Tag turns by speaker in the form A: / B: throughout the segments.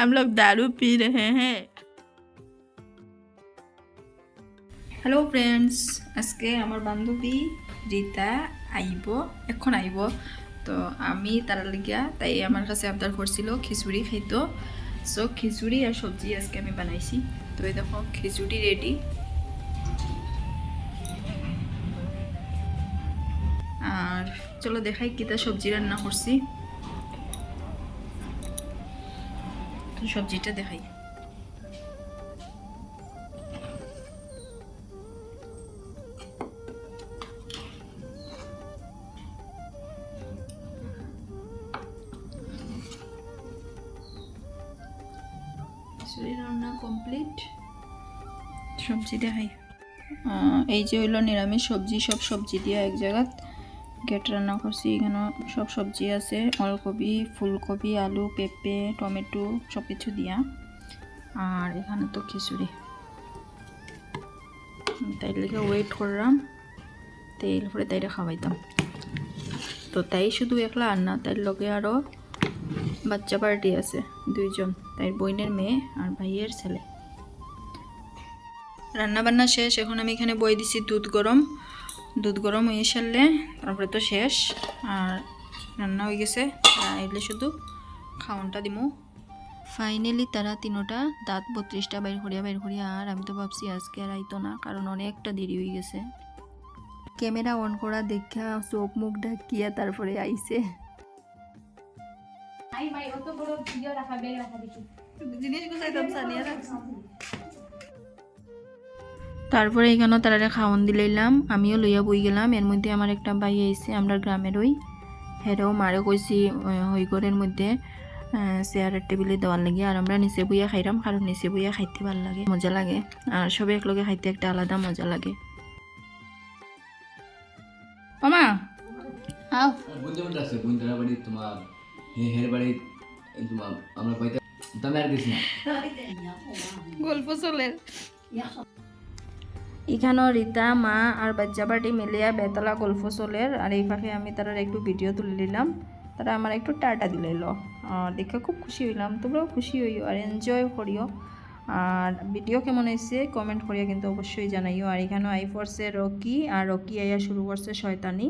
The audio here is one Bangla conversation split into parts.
A: हम लोग दारू पी रहे हैं হ্যালো ফ্রেন্ডস আজকে আমার বান্ধবী রীতা আইব এখন আইব তো আমি তার লিগা তাই আমার কাছে আবদার করছিল খিচুড়ি খাইতো সো খিচুড়ি আর সবজি আজকে আমি বানাইছি তো এই দেখো খিচুড়ি রেডি আর চলো দেখাই কিতা সবজি রান্না করছি সবজিটা দেখাই। কমপ্লিট সবজি দেখাই। এই যে হইল নিরামিষ সবজি, সব সবজি দিয়ে এক জায়গাত গেট রান্না করছি। এখানে সব সবজি আছে। অলকপি ফুলকপি, আলু, পেঁপে, টমেটো, সব কিছু দিয়া। আর এখানে তো খিচুড়ি। তাই লেগে ওয়েট করলাম। তেল পরে তাইরে খাওয়াইতাম। তো তাই শুধু একলা আর না তাইর লগে আরও বাচ্চা পার্টি আছে, দুইজন। তাই বইনের মেয়ে আর ভাইয়ের ছেলে। রান্নাবান্না শেষ। এখন আমি এখানে বই দিছি দুধ গরম। দুধ গরম হয়ে সারলে তারপরে তো শেষ। আর রান্না হয়ে গেছে এলে শুধু খাওয়ানটা দিমু। ফাইনালি তারা তিনোটা দাঁত বত্রিশটা বাইর করিয়া বাইর করিয়া আর আমি তো ভাবছি আজকে আর আইতো না কারণ অনেকটা দেরি হয়ে গেছে। ক্যামেরা অন করা দেখা চোখ মুখ ঢাকিয়া তারপরে আইছে।
B: আই মাই অত বড়
A: তারপরে এখানেও তারা খাওয়ান দিলাম আমিও লইয়া বই গেলাম এর মধ্যে আমার একটা ভাই আইছে আমরা গ্রামের ওই। হেরেও মারে কইছি হই ঘরের মধ্যে চেয়ারের টেবিলে দেওয়ার লাগে আর আমরা নিচে বইয়া খাইলাম কারণ নিচে বইয়া খাইতে ভালো লাগে মজা লাগে আর সবাই একলগে খাইতে একটা আলাদা মজা লাগে। আও।
C: তোমার হের বাড়ি তোমার আমরা
A: গল্প চলে। এখানেও রীতা মা আর বাচ্চা পার্টি মিলিয়া বেতলা গল্প চলের আর এই ফাঁকে আমি তার একটু ভিডিও তুলে নিলাম তারা আমার একটু টাটা দিলাইল দেখে খুব খুশি হইলাম। তোমরাও খুশি হইও আর এনজয় করিও আর ভিডিও কেমন হয়েছে কমেন্ট করিয়া কিন্তু অবশ্যই জানাইও। আর এখানেও আই পড়ছে রকি আর রকি আইয়া শুরু করছে শয়তানি।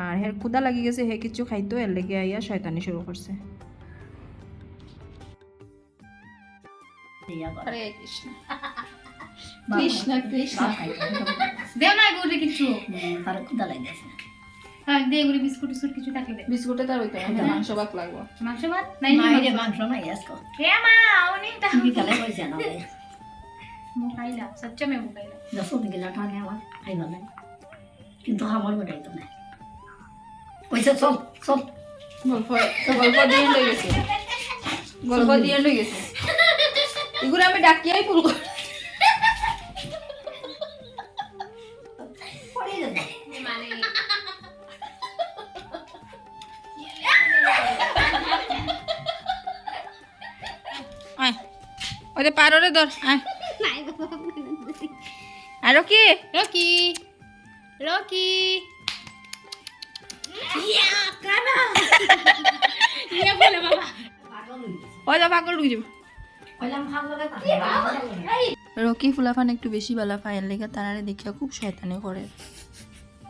A: আর হের ক্ষুদা লাগি গেছে হে কিছু খাইতো এর লেগে আইয়া শয়তানি শুরু করছে হরে কৃষ্ণ। কৃষ্ণ কৃষ্ণ।
B: দে না গুড়ি কিছু।
D: আর ক্ষুদা লাগতেছে
B: হ্যাঁ দে গুড়ি বিস্কুট টিস্কুট কিছু থাকলে দে।
A: বিস্কুটে তার না মাংস ভাগ লাগবো।
B: মাংস ভাত? নাই
D: নাই রে মাংস নাই আজকে।
B: হে মা আউনি তা
D: বিকালে কইছে না
B: মুখাইলা সচ্চা মে মুখাইলা
D: দশ বিকেলা টানে আমার খাইবার নাই। কিন্তু আমার বেটাই তো নাই। কইছে চল চল।
A: গল্প গল্প দিয়ে লই গেছে। গল্প দিয়ে লই গেছে। এগুলো আমি ডাকিয়াই ফুল করি ওদের পারোরে ধর আয়
B: নাই
A: আরো কি
B: রকি রকি ইয়া কানা ইয়া বলে বাবা
A: ওই যা পাগল ঢুকে যাবো
D: কইলাম খাল লগে তাকে
A: রকি ফুলাফান একটু বেশি বেলা ফাইন লেগে তারারে দেখিয়া খুব শয়তানি করে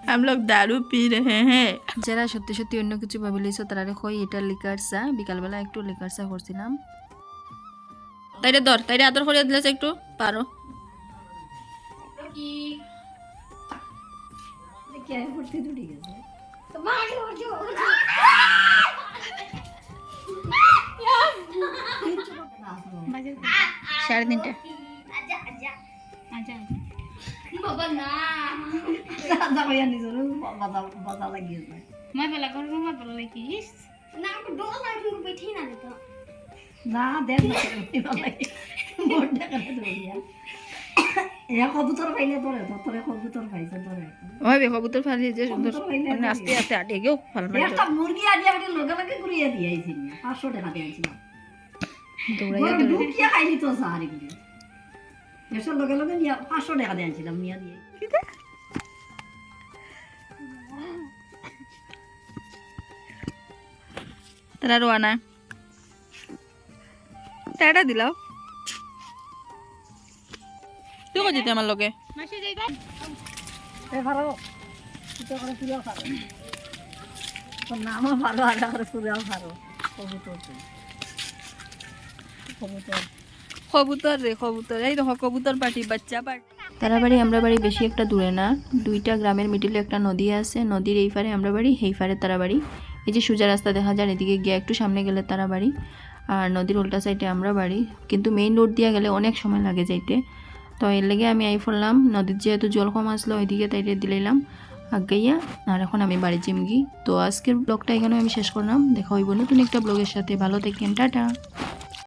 A: हम लोग दारू पी रहे हैं যারা সত্যি সত্যি অন্য কিছু ভাবি লইছো তারারে কই এটা লিকার চা বিকালবেলা একটু লিকার চা করছিলাম তাইরে ধর তাইরে আদর করিয়া দিলে একটু পারো। সাড়ে তিনটা।
D: বাজা বাজা লাগিয়েছে।
B: মই বেলা করব মই বেলা লাগিস না ডোল আর না দিত
D: না দেখ না। কবুতর
A: ফালি যে সুন্দর মানে আস্তে আস্তে আটে গেও
D: একটা মুরগি আনিয়া আমি লগে লগে ঘুরিয়ে দিয়েছি পাঁচশো টাকা দিয়েছিলাম
A: দৌড়াইয়া দৌড়াইয়া।
D: খাইলি তো সাহারি করে এসব লগে লগে নিয়ে পাঁচশো টাকা দিয়েছিলাম নিয়ে দিয়ে।
A: তারা রোয়ানা টাটা দিলাও তুই আমার লগে?
B: মাসে যাইবা
D: এ ভালো। করে তোর নামও ভালো আর করে কবুতর কবুতর।
A: কবুতর রে কবুতর। এই দেখো কবুতর পার্টি বাচ্চা পার্টি তারা বাড়ি আমরা বাড়ি বেশি একটা দূরে না। দুইটা গ্রামের মিডিলে একটা নদী আছে। নদীর এই পারে আমরা বাড়ি এই পারে তারা বাড়ি। এই যে সোজা রাস্তা দেখা যায় এদিকে গিয়ে একটু সামনে গেলে তারা বাড়ি। আর নদীর উল্টা সাইডে আমরা বাড়ি। কিন্তু মেইন রোড দিয়ে গেলে অনেক সময় লাগে যাইতে। তো এর লেগে আমি আই ফেললাম। নদীর যেহেতু জল কম আসলো, ওইদিকে তাইটে দিলাম আগাইয়া। আর এখন আমি বাড়ি জিমগি। তো আজকের ব্লগটা এখানে আমি শেষ করলাম। দেখা হইব নতুন একটা ব্লগের সাথে। ভালো থাকেন টাটা।